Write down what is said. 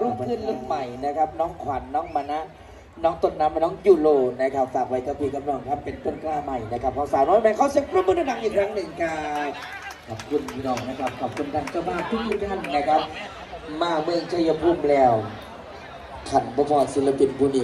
รุ่นรุ่นใหม่นะครับ น้องขวัญน้องมานะ น้องต้นน้ำและน้องยูโรนะครับฝากไว้กับพี่กับน้องครับเป็นต้นกล้าใหม่นะครับของสาวน้อยแม่เขาเซ็ยงปรบมือดังอีกครั้งหนึ่งครับขอบคุณพี่น้องนะครับขอบคุณทางเจ้าบ้านทุกท่านนะครับ มาเมืองชัยภูมิแล้วขันบพรศิลปินผู้นี้